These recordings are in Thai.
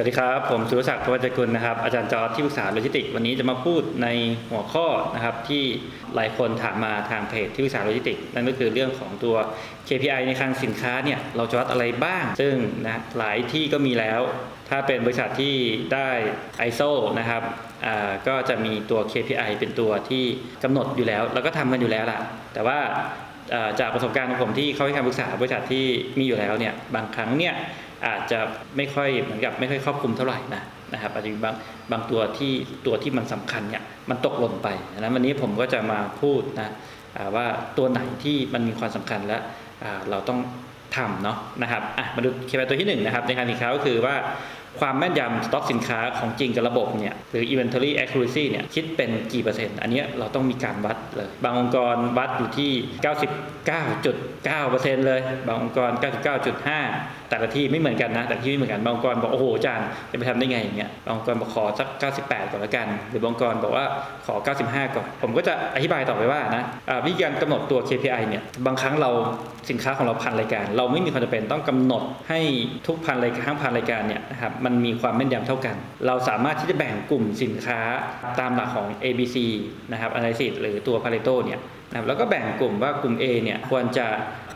วัสดีครับ ผมสุรศักดิ์พวัชกุลนะครับ อาจารย์จอร์ที่ปรึกษาโลจิสติกส์วันนี้จะมาพูดในหัวข้อนะครับที่หลายคนถามมาทางเพจที่ปรึกษาโลจิสติกส์นั่นก็คือเรื่องของตัว KPI ในคลังสินค้าเนี่ยเราจะวัดอะไรบ้าง ซึ่งนะหลายที่ก็มีแล้ว ถ้าเป็นบริษัทที่ได้ ISO นะครับก็จะมีตัว KPI เป็นตัวที่กำหนดอยู่แล้ว แล้วก็ทำกันอยู่แล้วล่ะ แต่ว่าจากประสบการณ์ของผมที่เขาให้คำปรึกษาบริษัทที่มีอยู่แล้วเนี่ยบางครั้งเนี่ย อาจจะไม่ค่อยเหมือนกับไม่ค่อยครอบคลุมเท่าไหร่นะนะครับอาจจะมีบางบางตัวที่ตัวที่มันสำคัญเนี่ยมันตกหล่นไปนะวันนี้ผมก็จะมาพูดนะว่าตัวไหนที่มันมีความสำคัญและเราต้องทำเนาะนะครับอะมาดูเคปตัวที่หนึ่งนะครับในการสินค้าก็คือว่าความแม่นยำสต็อกสินค้าของจริงกับระบบเนี่ยหรือ inventory accuracy เนี่ยคิดเป็นกี่เปอร์เซ็นต์ อันนี้เราต้องมีการวัดเลย บางองค์กรวัดอยู่ที่ 99.9%เลย บางองค์กร 99.5 แต่ละที่ไม่เหมือนกันนะ แต่ที่ไม่เหมือนกันบางองค์กรบอกโอ้โหอาจารย์จะไปทำได้ไงอย่างเงี้ยบางองค์กรบอกขอสัก 98 ก่อนละกัน หรือบางองค์กรบอกว่าขอ 95 ก่อน ผมก็จะอธิบายต่อไปว่านะวิธีการกำหนดตัว KPI เนี่ยบางครั้งเราสินค้าของเราพันรายการ เราไม่มีความจำเป็นต้องกำหนดให้ทุกพันรายการทั้งพันรายการเนี่ยนะครับมันมีความแม่นยำเท่ากัน เราสามารถที่จะแบ่งกลุ่มสินค้าตามหลักของ ABC นะครับ Analysis หรือตัว Pareto เนี่ย นะครับแล้วก็แบ่งกลุ่มว่ากลุ่ม A เนี่ยควรจะ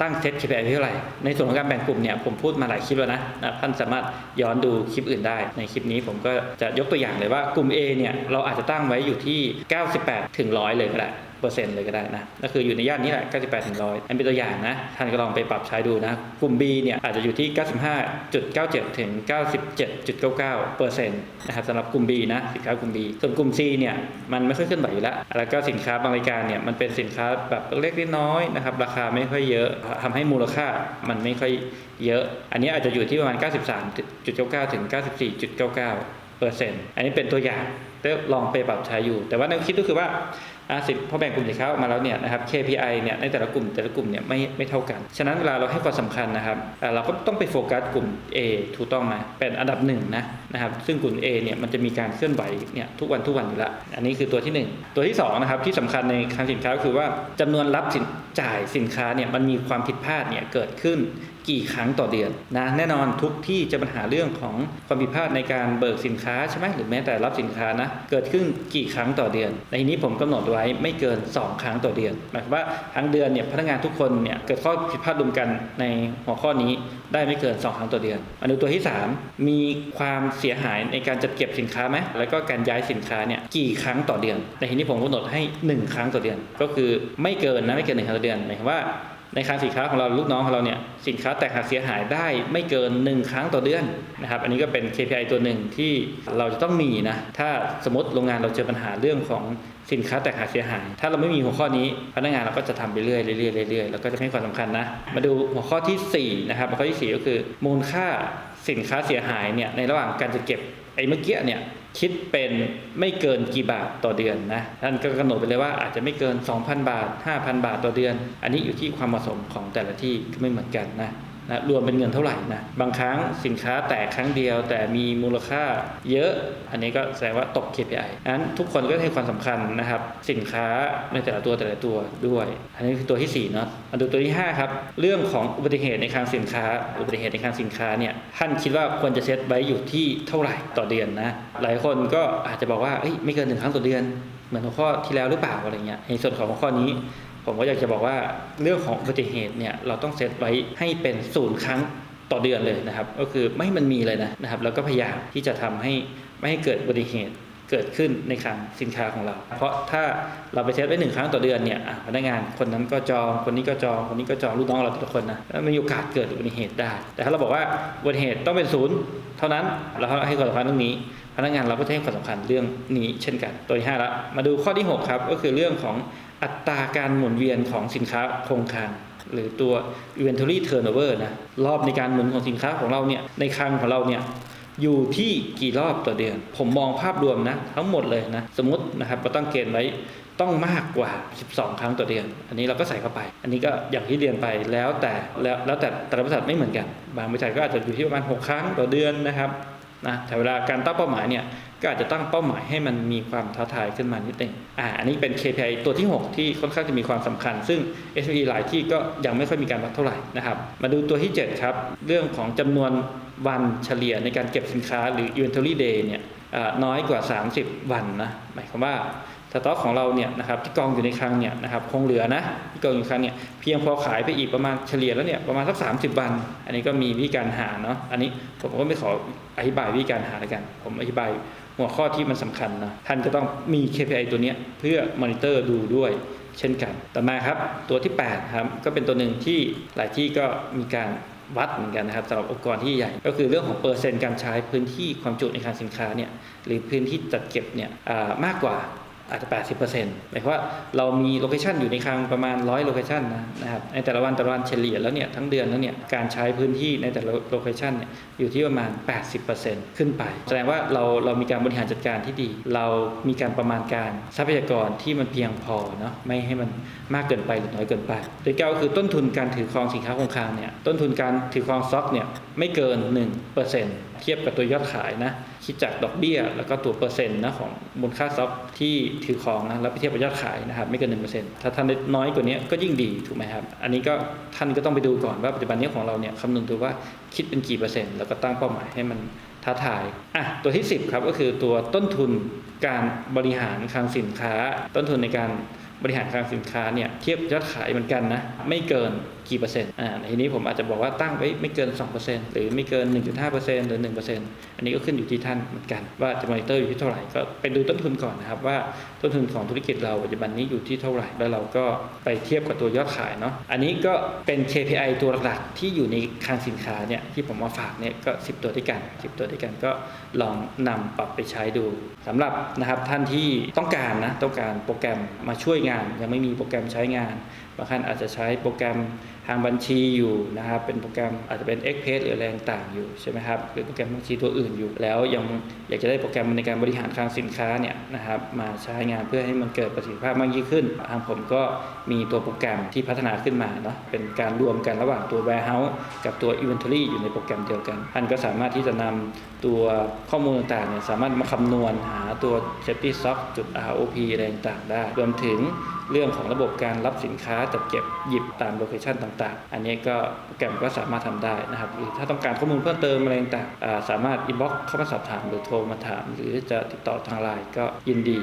ตั้งเซต KPI เท่าไหร่ ในส่วนของการแบ่งกลุ่มเนี่ยผมพูดมาหลายคลิปแล้วนะนะท่านสามารถย้อนดูคลิปอื่นได้ ในคลิปนี้ผมก็จะยกตัวอย่างเลยว่ากลุ่ม A เนี่ยเราอาจจะตั้งไว้อยู่ที่ 98ถึง100 เลยก็ได้ เปอร์เซ็นต์เลยก็ได้นะก็คืออยู่ในย่านนี้แหละ 98ถึง100อันเป็นตัวอย่างนะท่านก็ลองไปปรับใช้ดูนะกลุ่ม B เนี่ยอาจจะอยู่ที่ 95.97 ถึง 97.99เปอร์เซ็นต์นะครับสำหรับกลุ่ม B นะสินค้ากลุ่ม B ส่วนกลุ่ม C เนี่ยมันไม่ค่อยเคลื่อนไหวอยู่แล้ว แล้วก็สินค้าบางรายการเนี่ยมันเป็นสินค้าแบบเล็กๆน้อยๆนะครับราคาไม่ค่อยเยอะทำให้มูลค่ามันไม่ค่อยเยอะ อันนี้อาจจะอยู่ที่ประมาณ 93.99 ถึง 94.99เปอร์เซ็นต์อันนี้เป็นตัวอย่างลองไปปรับใช้อยู่ แต่ว่าแนวคิดก็คือว่า อะสิพอแบ่งกลุ่มสินค้าออกมาแล้วเนี่ยนะครับ KPI เนี่ยในแต่ละกลุ่มแต่ละกลุ่มเนี่ยไม่ไม่เท่ากัน ฉะนั้นเวลาเราให้ความสำคัญนะครับเราก็ต้องไปโฟกัสกลุ่ม A ถูกต้องไหมเป็นอันดับหนึ่งนะนะครับซึ่งกลุ่ม A เนี่ยมันจะมีการเคลื่อนไหวเนี่ยทุกวันทุกวันอยู่ล้วอันนี้คือตัวที่หนึ่งตัวที่สองนะครับที่สำคัญในคลังสินค้าก็คือว่าจำนวนรับสินจ่ายสินค้าเนี่ยมันมีความผิดพลาดเนี่ยเกิดขึ้น กี่ครั้งต่อเดือนนะแน่นอนทุกที่จะปัญหาเรื่องของความผิดพลาดในการเบิกสินค้าใช่ไหมหรือแม้แต่รับสินค้านะเกิดขึ้นกี่ครั้งต่อเดือน ในที่นี้ผมกำหนดไว้ไม่เกิน 2 ครั้งต่อเดือนหมายความว่าทั้งเดือนเนี่ยพนักงานทุกคนเนี่ยเกิดข้อผิดพลาดรวมกันในหัวข้อนี้ได้ไม่เกิน 2 ครั้งต่อเดือนมาดูตัวที่ 3 มีความเสียหายในการจัดเก็บสินค้าไหมแล้วก็การย้ายสินค้าเนี่ยกี่ครั้งต่อเดือน ในที่นี้ผมกำหนดให้ 1 ครั้งต่อเดือน ก็คือไม่เกินนะไม่เกินหนึ่งครั้งต่อเดือนหมายความว่า ในคลังสินค้าของเราลูกน้องของเราเนี่ยสินค้าแตกหักเสียหายได้ไม่เกิน 1 ครั้งต่อเดือนนะครับอันนี้ก็เป็น KPI ตัวหนึ่งที่เราจะต้องมีนะถ้าสมมติโรงงานเราเจอปัญหาเรื่องของสินค้าแตกหักเสียหาย ถ้าเราไม่มีหัวข้อนี้พนักงานเราก็จะทำไปเรื่อยๆเรื่อยๆเรื่อยแล้วก็จะให้ความสำคัญนะมาดูหัวข้อทีสี่4นะครับหัวข้อที่ 4 ก็คือ มูลค่าสินค้าเสียหายเนี่ยในระหว่างการจะเก็บไอ้เมื่อกี้เนี่ย คิดเป็นไม่เกินกี่บาทต่อเดือนนะท่านก็กำหนดไปเลยว่าอาจจะไม่เกิน 2,000 บาท 5,000 บาทต่อเดือน อันนี้อยู่ที่ความเหมาะสมของแต่ละที่ไม่เหมือนกันนะ นะรวมเป็นเงินเท่าไหร่นะบางครั้งสินค้าแตกครั้งเดียว แต่มีมูลค่าเยอะ อันนี้ก็แสดงว่าตก KPI นั้นทุกคนก็ให้ความสำคัญนะครับ สินค้าในแต่ละตัวแต่ละตัวด้วย อันนี้คือตัวที่4เนาะมาดูตัวที่5ครับเรื่องของอุบัติเหตุในคลังสินค้า อุบัติเหตุในคลังสินค้าเนี่ยท่านคิดว่าควรจะเซตไว้อยู่ที่เท่าไหร่ต่อเดือนนะหลายคนก็อาจจะบอกว่าไม่เกินหนึ่งครั้งต่อเดือน เหมือนหัวข้อที่แล้วหรือเปล่าอะไรเงี้ยในส่วนของหัวข้อนี้ ผมก็อยากจะบอกว่าเรื่องของอุบัติเหตุเนี่ยเราต้องเซตไว้ให้เป็นศูนย์ครั้งต่อเดือนเลยนะครับ ก็คือไม่ให้มันมีเลยนะนะครับ แล้วก็พยายามที่จะทำให้ไม่ให้เกิดอุบัติเหตุเกิดขึ้นในคลังสินค้าของเรา เพราะถ้าเราไปเซตไว้หนึ่งครั้งต่อเดือนเนี่ยพนักงานคนนั้นก็จอง คนนี้ก็จอง คนนี้ก็จอง ลูกน้องเราทุกคนนะแล้วมีโอกาสเกิดอุบัติเหตุได้ แต่ถ้าเราบอกว่าอุบัติเหตุต้องเป็นศูนย์เท่านั้นเราให้ความสำคัญเรื่องนี้ พนักงานเราก็จะให้ความสำคัญเรื่องนี้เช่นกัน ตัวที่5ละ มาดูข้อที่ 6 ครับ ก็คือเรื่องของ อัตราการหมุนเวียนของสินค้าคงคลังหรือตัว inventory turnover นะรอบในการหมุนของสินค้าของเราเนี่ยในคลังของเราเนี่ยอยู่ที่กี่รอบต่อเดือน ผมมองภาพรวมนะทั้งหมดเลยนะสมมตินะครับเราตั้งเกณฑ์ไว้ต้องมากกว่า 12 ครั้งต่อเดือน อันนี้เราก็ใส่เข้าไป อันนี้ก็อย่างที่เรียนไปแล้วแต่แล้วแล้วแต่แต่ละบริษัทไม่เหมือนกัน บางบริษัทก็อาจจะอยู่ที่ประมาณ 6 ครั้งต่อเดือนนะครับ นะแต่เวลาการตั้งเป้าหมายเนี่ยก็อาจจะตั้งเป้าหมายให้มันมีความท้าทายขึ้นมานิดนึงอ่าอันนี้เป็น KPI ตัวที่ 6 ที่ค่อนข้างจะมีความสำคัญ ซึ่ง SME หลายที่ก็ยังไม่ค่อยมีการวัดเท่าไหร่นะครับ มาดูตัวที่ 7 ครับ เรื่องของจำนวนวันเฉลี่ยในการเก็บสินค้าหรือ inventory day เนี่ยน้อยกว่า 30 วันนะหมายความว่า สต็อกของเราเนี่ยนะครับที่กองอยู่ในคลังเนี่ยนะครับคงเหลือนะที่กองอยู่คลังเนี่ยเพียงพอขายไปอีกประมาณเฉลี่ยแล้วเนี่ยประมาณสัก30วัน อันนี้ก็มีวิธีการหาเนาะอันนี้ผมก็ไม่ขออธิบายวิธีการหาแล้วกัน ผมอธิบายหัวข้อที่มันสำคัญนะท่านก็ต้องมี KPI ตัวเนี้ยเพื่อมอนิเตอร์ดูด้วยเช่นกัน ต่อมาครับตัวที่8ครับก็เป็นตัวหนึ่งที่หลายที่ก็มีการวัดเหมือนกันนะครับสำหรับองค์กรที่ใหญ่ ก็คือเรื่องของเปอร์เซ็นต์การใช้พื้นที่ความจุในคลังสินค้าเนี่ยหรือพื้นที่จัดเก็บเนี่ยมากกว่า อาจจะ 80%หมายความว่าเรามีโลเคชันอยู่ในคลังประมาณ 100 โลเคชันนะนะครับในแต่ละวันแต่ละวันเฉลี่ยแล้วเนี่ยทั้งเดือนแล้วเนี่ยการใช้พื้นที่ในแต่ละโลเคชันเนี่ยอยู่ที่ประมาณ 80%ขึ้นไป แสดงว่าเราเรามีการบริหารจัดการที่ดี เรามีการประมาณการทรัพยากรที่มันเพียงพอเนาะไม่ให้มันมากเกินไปหรือน้อยเกินไปโดยเก้าคือต้นทุนการถือครองสินค้าคงคลังเนี่ยต้นทุนการถือครองสต็อกเนี่ยไม่เกิน 1% เทียบกับตัวยอดขายนะคิดจากดอกเบี้ย แล้วก็ตัวเปอร์เซ็นต์นะของมูลค่าสต็อกที่ถือครองนะแล้วไปเทียบกับยอดขายนะครับไม่เกิน1%ถ้าท่านน้อยกว่านี้ก็ยิ่งดีถูกไหมครับอันนี้ก็ท่านก็ต้องไปดูก่อนว่าปัจจุบันนี้ของเราเนี่ยคำนึงดูว่าคิดเป็นกี่เปอร์เซ็นต์แล้วก็ตั้งเป้าหมายให้มันท้าทายอะตัวที่ 10ครับก็คือตัวต้นทุนการบริหารคลังสินค้า ต้นทุนในการบริหารคลังสินค้าเนี่ยเทียบยอดขายเหมือนกันนะไม่เกิน กี่เปอร์เซ็นต์อ่าทีนี้ผมอาจจะบอกว่าตั้งไว้ไม่เกิน 2%หรือไม่เกิน 1.5%หรือ 1%อันนี้ก็ขึ้นอยู่ที่ท่านเหมือนกัน ว่าจะมอนิเตอร์อยู่ที่เท่าไหร่ก็ไปดูต้นทุนก่อนนะครับว่าต้นทุนของธุรกิจเราปัจจุบันนี้อยู่ที่เท่าไหร่ แล้วเราก็ไปเทียบกับตัวยอดขายเนาะอันนี้ก็เป็น KPI ตัวหลักๆที่อยู่ในคลังสินค้าเนี่ยที่ผมมาฝากเนี่ยก็ 10 ตัวด้วยกัน 10 ตัวด้วยกันก็ลองนำปรับไปใช้ดูสำหรับนะครับท่านที่ต้องการนะต้องการโปรแกรมมาช่วยงาน ยังไม่มีโปรแกรมใช้งานบางท่านอาจจะใช้โปรแกรม ทางบัญชีอยู่นะครับ เป็นโปรแกรมอาจจะเป็น e x p r e s s หรืออะไรต่างๆอยู่ใช่ไหมครับหรือโปรแกรมบัญชีตัวอื่นอยู่ แล้วยังอยากจะได้โปรแกรมในการบริหารคลังสินค้าเนี่ยนะครับมาใช้งานเพื่อให้มันเกิดประสิทธิภาพมากยิ่งขึ้น ทางผมก็มีตัวโปรแกรมที่พัฒนาขึ้นมาเนาะเป็นการรวมกันระหว่างตัว warehouse กับตัว inventory อยู่ในโปรแกรมเดียวกันท่านก็สามารถที่จะนำตัวข้อมูลต่างๆเนี่ยสามารถมาคำนวณหาตัว safety sock จุด ROP อะไรต่างๆได้ รวมถึงเรื่องของระบบการรับสินค้าจัดเก็บหยิบตามโลเคชันต่างๆ อันนี้ก็โปรแกรมก็สามารถทำได้นะครับหรือถ้าต้องการข้อมูลเพิ่มเติมอะไรต่างๆสามารถ inbox เข้ามาสอบถามหรือโทรมาถาม หรือจะติดต่อทางไลน์ก็ยินดี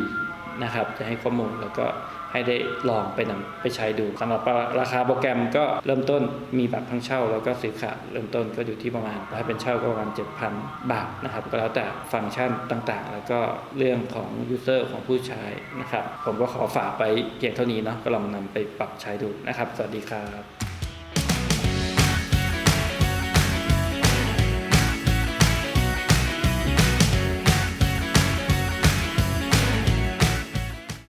นะครับจะให้ข้อมูลแล้วก็ให้ได้ลองไปนำไปใช้ดูสำหรับราคาโปรแกรมก็เริ่มต้นมีแบบทั้งเช่า แล้วก็ซื้อขาดเริ่มต้นก็อยู่ที่ประมาณถ้าเป็นเช่าก็ประมาณ 7,000 บาทนะครับก็แล้วแต่ฟังก์ชันต่างๆ แล้วก็เรื่องของยูเซอร์ของผู้ใช้นะครับผมก็ขอฝากไปเพียงเท่านี้เนาะก็ลองนำไปปรับใช้ดูนะครับ สวัสดีครับ